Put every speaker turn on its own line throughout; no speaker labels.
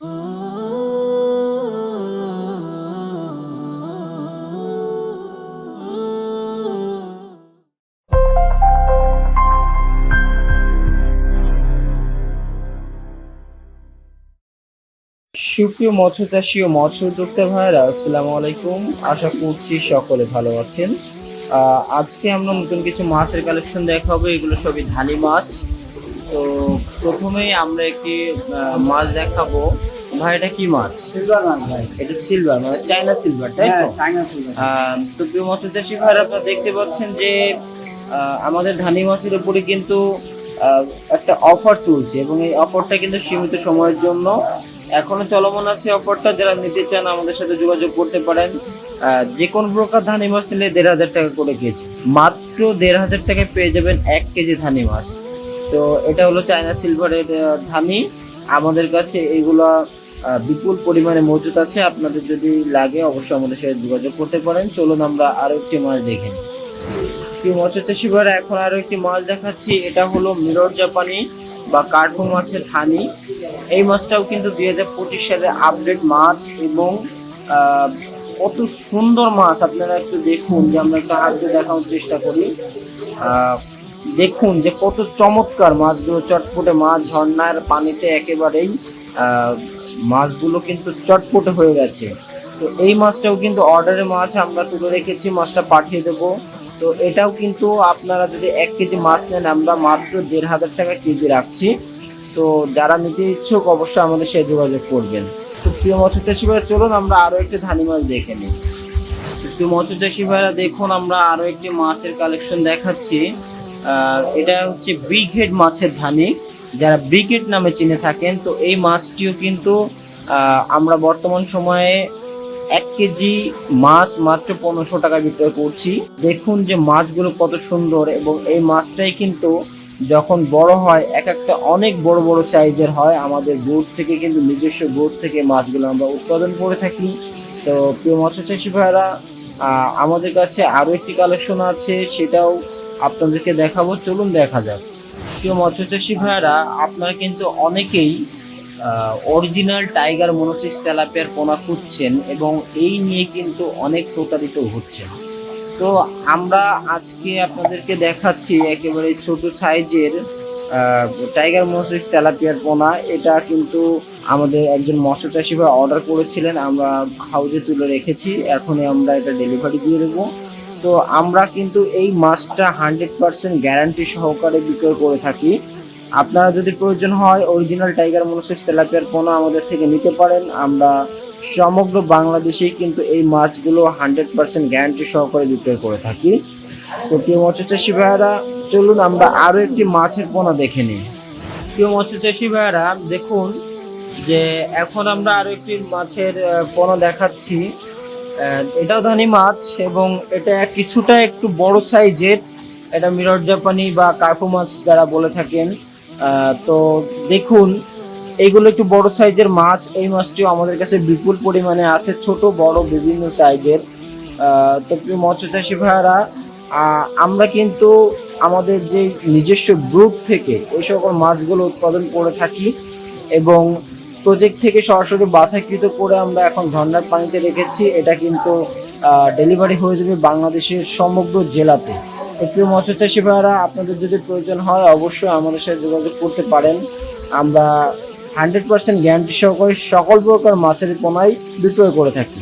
সুপ্রিয় মৎস্য চাষী ও মৎস্য উদ্যোক্তা ভাইরা আসসালামু আলাইকুম। আশা করছি সকলে ভালো আছেন। আজকে আমরা নতুন কিছু মাছের কালেকশন দেখাবো। এগুলো সবই ধানি মাছ। তো প্রথমেই আমরা একটি মাছ দেখাবো। ভাই এটা কি মাছ?
সিলভার মাছ ভাই।
এটা সিলভার মানে চাইনা সিলভার তাই
হ্যাঁ
তো
চাইনা সিলভার
তো প্রিয় মৎস্য চাষী ভাইরা আপনারা দেখতে পাচ্ছেন যে আমাদের ধানি মাছের উপরে কিন্তু একটা অফার চলছে এবং এই অফারটা কিন্তু সীমিত সময়ের জন্য এখনও চলমান আছে অফারটা যারা নিতে চান আমাদের সাথে যোগাযোগ করতে পারেন। যে কোনো প্রকার ধানি মাছ নিলে দেড় হাজার টাকা করে কেজি। মাত্র দেড় হাজার টাকায় পেয়ে যাবেন এক কেজি ধানি মাছ। তো এটা হলো চায়না সিলভারের ধানি। আমাদের কাছে এগুলা বিপুল পরিমাণে মজুদ আছে। আপনাদের যদি লাগে, অবশ্যই আমাদের সাথে যোগাযোগ করতে পারেন। চলুন আমরা আরও একটি মাছ দেখে প্রিয় মৎস্য চাষী এখন আরও একটি মাছ দেখাচ্ছি। এটা হলো মিরর জাপানি বা কার্পো মাছের থানি এই মাছটাও কিন্তু দুই হাজার পঁচিশ সালে আপডেট মাছ এবং কত সুন্দর মাছ। আপনারা একটু দেখুন যে আমরা একটা হাতে দেখানোর চেষ্টা করি। দেখুন যে কত চমৎকার মাছগুলো, চটপটে মাছ, ঝর্ণার পানিতে একেবারেই মাছগুলো কিন্তু চটপটে হয়ে গেছে। তো এই মাছটাও কিন্তু অর্ডারের মাছ আমরা তুলে রেখেছি, মাছটা পাঠিয়ে দেবো। তো এটাও কিন্তু আপনারা যদি এক কেজি মাছ নেন, আমরা মাত্র দেড় হাজার টাকা কেজি রাখছি। তো যারা নিতে ইচ্ছুক অবশ্যই আমাদের সে যোগাযোগ করবেন। তো প্রিয় মৎস্য চাষী ভাইরা, চলুন আমরা আরও একটি ধানি মাছ দেখে নিই। তো প্রিয় মৎস্য চাষী ভাইরা, দেখুন আমরা আরও একটি মাছের কালেকশন দেখাচ্ছি। এটা হচ্ছে বিগ হেড মাছের ধানি। যারা ব্রিগেড নামে চিনে থাকেন, তো এই মাছটিও কিন্তু আমরা বর্তমান সময়ে এক কেজি মাছ মাত্র পনেরোশো টাকা বিক্রয় করছি। দেখুন যে মাছগুলো কত সুন্দর এবং এই মাছটাই কিন্তু যখন বড় হয়, এক একটা অনেক বড় বড় সাইজের হয়। আমাদের বোট থেকে কিন্তু নিজস্ব বোট থেকে মাছগুলো আমরা উৎপাদন করে থাকি। তো প্রিয় মৎস্য চাষী ভাইরা আমাদের কাছে আরও একটি কালেকশন আছে, সেটাও আপনাদেরকে দেখাবো। চলুন দেখা যাক। প্রিয় মৎস্য চাষী ভাইরা আপনারা কিন্তু অনেকেই অরিজিনাল টাইগার মনোসিস তেলাপিয়ার পোনা খুঁজছেন এবং এই নিয়ে কিন্তু অনেক প্রতারিত হচ্ছেন। তো আমরা আজকে আপনাদেরকে দেখাচ্ছি একেবারে ছোট সাইজের টাইগার মনোসিস তেলাপিয়ার পোনা। এটা কিন্তু আমাদের একজন মৎস্য চাষি ভাই অর্ডার করেছিলেন, আমরা হাউজে তুলে রেখেছি। এখনই আমরা এটা ডেলিভারি দিয়ে দেবো। তো আমরা কিন্তু এই মাছটা হান্ড্রেড পার্সেন্ট গ্যারান্টি সহকারে বিক্রয় করে থাকি। আপনারা যদি প্রয়োজন হয় অরিজিনাল টাইগার মনোসেক্স তেলাপিয়ার পোনা আমাদের থেকে নিতে পারেন। আমরা সমগ্র বাংলাদেশেই কিন্তু এই মাছগুলো হান্ড্রেড পার্সেন্ট গ্যারান্টি সহকারে বিক্রয় করে থাকি। তো প্রিয় মৎস্য চাষী ভাইয়ারা, চলুন আমরা আরও একটি মাছের পোনা দেখে নিই। প্রিয় মৎস্য চাষী ভাইয়ারা, দেখুন যে এখন আমরা আরও একটি মাছের পোনা দেখাচ্ছি। এটাও ধানি মাছ এবং এটা কিছুটা একটু বড় সাইজের এটা মিরর জাপানি বা কার্পো মাছ যারা বলে থাকেন তো দেখুন এইগুলো একটু বড় সাইজের মাছ, এই মাছটিও আমাদের কাছে বিপুল পরিমাণে আছে, ছোট, বড়, বিভিন্ন সাইজের। তো মৎস্য চাষি ভাইয়ারা আমরা কিন্তু আমাদের যে নিজস্ব গ্রুপ থেকে এই সকল মাছগুলো উৎপাদন করে থাকি এবং প্রজেক্ট থেকে সরাসরি বাছাইকৃত করে আমরা এখন ঝর্ণার পানিতে রেখেছি। এটা কিন্তু ডেলিভারি হয়ে যাবে বাংলাদেশের সমগ্র জেলাতে। প্রিয় মৎস্য চাষী ভাইয়ারা আপনাদের যদি প্রয়োজন হয়, অবশ্যই আমাদের সাথে যোগাযোগ করতে পারেন। আমরা হান্ড্রেড পার্সেন্ট গ্যারান্টি সহকারে সকল প্রকার মাছের পোনাই বিক্রয় করে থাকি।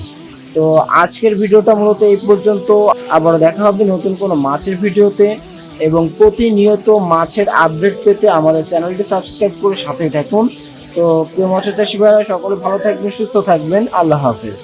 তো আজকের ভিডিওটা মূলত এই পর্যন্ত। আবার দেখা হবে নতুন কোনো মাছের ভিডিওতে। এবং প্রতিনিয়ত মাছের আপডেট পেতে আমাদের চ্যানেলটি সাবস্ক্রাইব করে সাথে থাকুন। তো প্রিয় মৎস্য চাষী সকলে ভালো থাকবেন সুস্থ থাকবেন। আল্লাহ হাফেজ।